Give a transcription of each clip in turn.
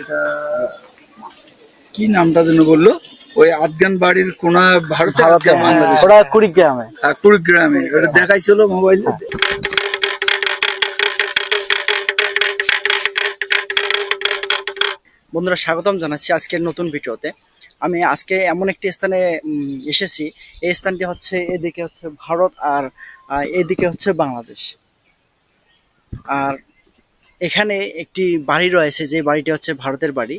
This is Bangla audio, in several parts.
এটা কি নামটা যেন বলল? ওই আফগান বাড়ির কোনা ভারতে হ্যাঁ, ওটা কুড়িগ্রামে। আর কুড়িগ্রামে। ওটা দেখাইছিল মোবাইলে। বন্ধুরা স্বাগতম জানাচ্ছি আজকের নতুন ভিডিওতে। আমি আজকে এমন একটি স্থানে এসেছি। এই স্থানটি হচ্ছে এদিকে হচ্ছে ভারত আর এদিকে হচ্ছে বাংলাদেশ। আর এখানে একটি বাড়ি রয়েছে, যে বাড়িটি হচ্ছে ভারতের বাড়ি।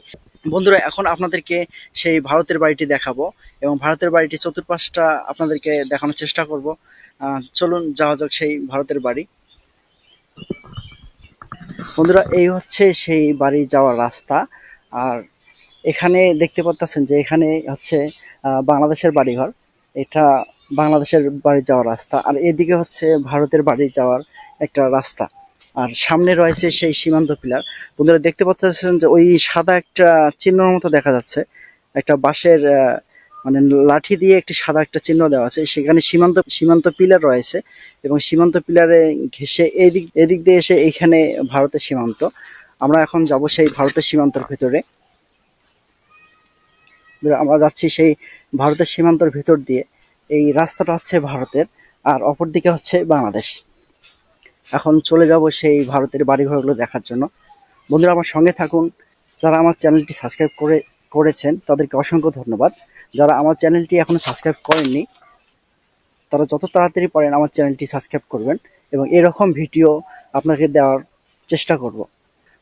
বন্ধুরা, এখন আপনাদেরকে সেই ভারতের বাড়িটি দেখাবো এবং ভারতের বাড়িটি চতুর্পাশটা আপনাদেরকে দেখানোর চেষ্টা করব। চলুন, যাওয়া যাক সেই ভারতের বাড়ি। বন্ধুরা, এই হচ্ছে সেই বাড়ি যাওয়ার রাস্তা। আর এখানে দেখতে পাচ্ছেন যে এখানে হচ্ছে বাংলাদেশের বাড়িঘর। এটা বাংলাদেশের বাড়ি যাওয়ার রাস্তা। আর এদিকে হচ্ছে ভারতের বাড়ি যাওয়ার একটা রাস্তা। আর সামনে রয়েছে সেই সীমান্ত পিলার। বন্ধুরা, দেখতে পাচ্ছেন যে ওই সাদা একটা চিহ্নের মতো দেখা যাচ্ছে। একটা বাঁশের মানে লাঠি দিয়ে একটি সাদা একটা চিহ্ন দেওয়া আছে। সেখানে সীমান্ত সীমান্ত পিলার রয়েছে এবং সীমান্ত পিলারে ঘেসে এদিক এদিক দিয়ে এসে এইখানে ভারতের সীমান্ত। আমরা এখন যাব সেই ভারতের সীমান্তের ভিতরে। আমরা যাচ্ছি সেই ভারতের সীমান্তের ভিতর দিয়ে। এই রাস্তাটা হচ্ছে ভারতের, আর অপর দিকে হচ্ছে বাংলাদেশ। এখন চলে যাব সেই ভারতের বাড়িঘরগুলো দেখার জন্য। বন্ধুরা, আমার সঙ্গে থাকুন। যারা আমার চ্যানেলটি সাবস্ক্রাইব করে, করেছেন, তাদেরকে অসংখ্য ধন্যবাদ। যারা আমার চ্যানেলটি এখনও সাবস্ক্রাইব করেননি, তারা যত তাড়াতাড়ি পারেন আমার চ্যানেলটি সাবস্ক্রাইব করবেন এবং এরকম ভিডিও আপনাকে দেওয়ার চেষ্টা করব।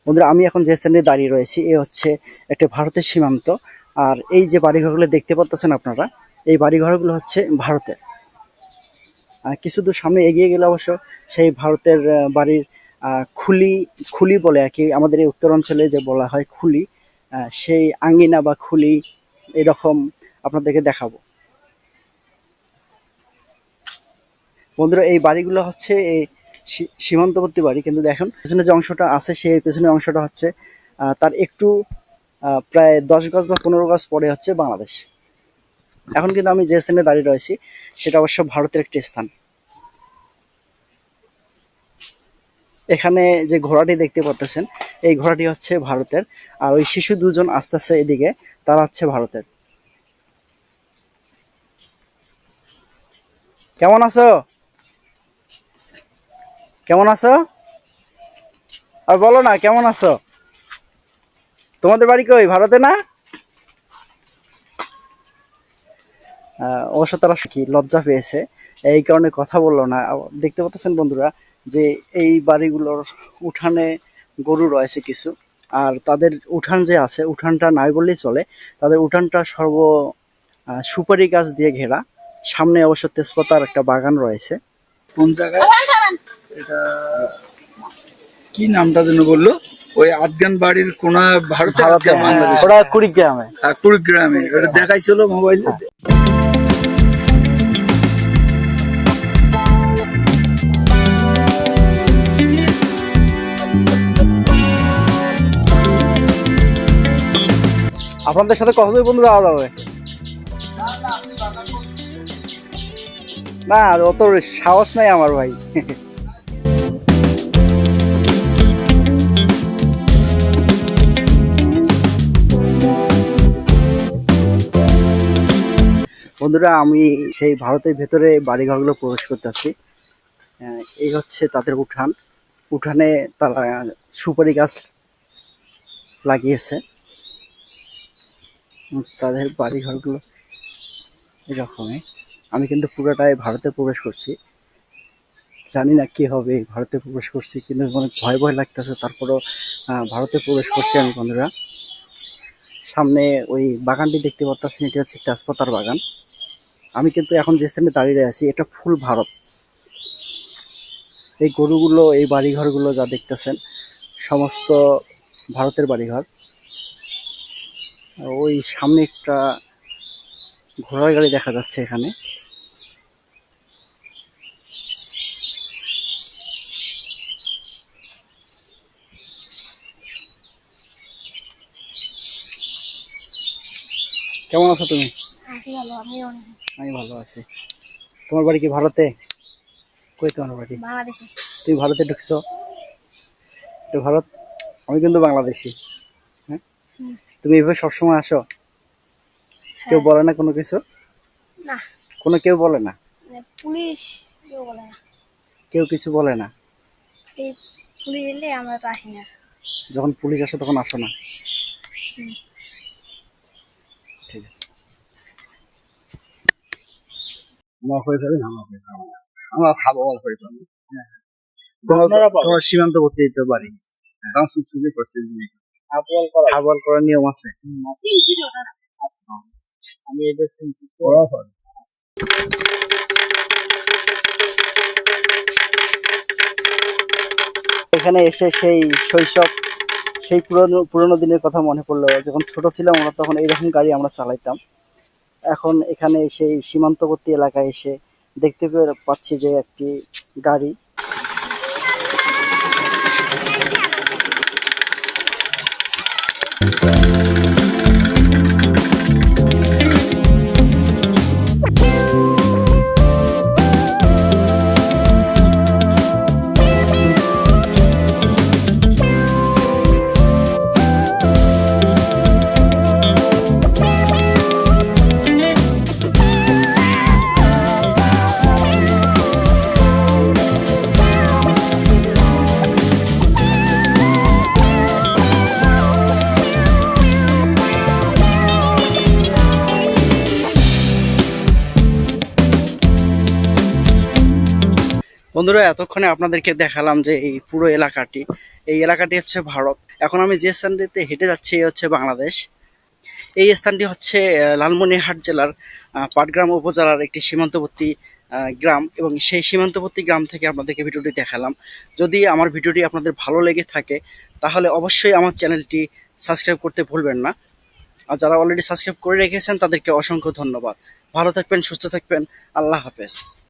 বন্ধুরা, আমি এখন যে স্থানে দাঁড়িয়ে রয়েছি, এ হচ্ছে একটা ভারতের সীমান্ত। আর এই যে বাড়িঘরগুলো দেখতে পাচ্ছেন আপনারা, এই বাড়িঘরগুলো হচ্ছে ভারতের। কিছু দূর সামনে এগিয়ে গেলে অবশ্য সেই ভারতের বাড়ির খুলি খুলি বলে আর কি আমাদের এই উত্তর অঞ্চলে যে বলা হয় খুলি সেই আঙ্গিনা বা খুলি এরকম আপনাদেরকে দেখাবো। বন্ধুরা, এই বাড়িগুলো হচ্ছে এই সীমান্তবর্তী বাড়ি, কিন্তু দেখুন, পেছনে যে অংশটা আছে সেই পেছনের অংশটা হচ্ছে তার একটু প্রায় দশ গজ বা পনেরো গজ পরে হচ্ছে বাংলাদেশ। এখন কিন্তু আমি যে স্থানে দাঁড়িয়ে রয়েছি, সেটা অবশ্য ভারতের একটি স্থান। এখানে যে ঘোড়াটি দেখতে পাচ্ছেন এই ঘোড়াটি হচ্ছে ভারতের। আর ওই শিশু দুজন আস্তে আস্তে এদিকে, তারা হচ্ছে ভারতের। কেমন আছো? কেমন আছো? আর বলো না, কেমন আছো? তোমাদের বাড়ি কই? ভারতে না? অবশ্য তারা কি লজ্জা পেয়েছে। এই কারণে কথা বলল না। দেখতে পাচ্ছেন বন্ধুরা যে এই বাড়িগুলোর উঠানে গরু রয়েছে কিছু আর তাদের উঠান যে আছে উঠানটা নাই বললেই চলে। তাদের উঠানটা সর্ব আহ, সুপারি গাছ দিয়ে ঘেরা। সামনে অবশ্য তেজপাতার একটা বাগান রয়েছে। কোন জায়গায়? এটা কি নামটা যেন বলল? ওই আফগান বাড়ির কোনা ভারতে হ্যাঁ, ওটা কুড়িগ্রামে। আর কুড়িগ্রামে। ওটা দেখাইছিল মোবাইলে। আপনাদের সাথে কতদূর বন্ধু যাওয়া যাবে না অত সাহস নাই আমার ভাই। বন্ধুরা আমি সেই ভারতের ভেতরে বাড়িঘরগুলো প্রবেশ করতেছি আহ, এই হচ্ছে তাদের উঠান। উঠানে তারা সুপারি গাছ লাগিয়েছে। তাদের বাড়িঘরগুলো এরকমই। আমি কিন্তু পুরোটাই ভারতে প্রবেশ করছি। জানি না কী হবে, ভারতে প্রবেশ করছি কিন্তু অনেক ভয় ভয় লাগতেছে। তারপরও ভারতে প্রবেশ করছি আমি, বন্ধুরা। সামনে ওই বাগানটি দেখতে পাচ্ছি এটি হচ্ছে তেজপাতার বাগান। আমি কিন্তু এখন যে স্থানে দাঁড়িয়ে আছি, এটা ফুল ভারত। এই গরুগুলো, এই বাড়িঘরগুলো যা দেখতেছেন, সমস্ত ভারতের বাড়িঘর। ওই সামনে একটা ঘোড়ার গাড়ি দেখা যাচ্ছে এখানে। কেমন আছো তুমি? আমি ভালো আছি। তোমার বাড়ি কি ভারতে? কই তোমার বাড়ি? তুমি ভারতে ঢুকছো? ভারত? আমি কিন্তু বাংলাদেশি। হ্যাঁ। তুমি এভাবে সবসময় আসো? কেউ হ্যাঁ। বলে না কোনো কিছু? না। কোনো কেউ বলে না? মানে পুলিশ কেউ বলে না। কেউ কিছু বলে না? পুলিশ এলে আমরা তো আসি না। যখন পুলিশ আসে তখন আসো না? ঠিক আছে। আমার হয়ে যাবে না আমার হয়ে যাবে না। আমার খাব আমার হয়ে যাবে। তোমার তোমার সীমান্তবর্তী বাড়ি দাম সুসুদি করছে। আবল করা আবল করার নিয়ম আছে। আমি এটা শুনছি। এখানে এসে সেই শৈশব সেই পুরনো পুরোনো দিনের কথা মনে পড়ল। যখন ছোট ছিলাম আমরা তখন এইরকম গাড়ি আমরা চালাইতাম। এখন এখানে সেই সীমান্তবর্তী এলাকায় এসে দেখতে পেয়ে পাচ্ছি যে একটি গাড়ি বন্ধুরা এতক্ষণে আপনাদেরকে দেখালাম যে এই পুরো এলাকাটি। এই এলাকাটি হচ্ছে ভারত। এখন আমি যে স্থানটিতে হেঁটে যাচ্ছি এই হচ্ছে বাংলাদেশ। এই স্থানটি হচ্ছে আহ, লালমনিরহাট জেলার পাটগ্রাম উপজেলার একটি সীমান্তবর্তী গ্রাম এবং সেই সীমান্তবর্তী গ্রাম থেকে আপনাদেরকে ভিডিওটি দেখালাম। যদি আমার ভিডিওটি আপনাদের ভালো লেগে থাকে তাহলে অবশ্যই আমার চ্যানেলটি সাবস্ক্রাইব করতে ভুলবেন না। আর যারা অলরেডি সাবস্ক্রাইব করে রেখেছেন তাদেরকে অসংখ্য ধন্যবাদ। ভালো থাকবেন সুস্থ থাকবেন। আল্লাহ হাফেজ।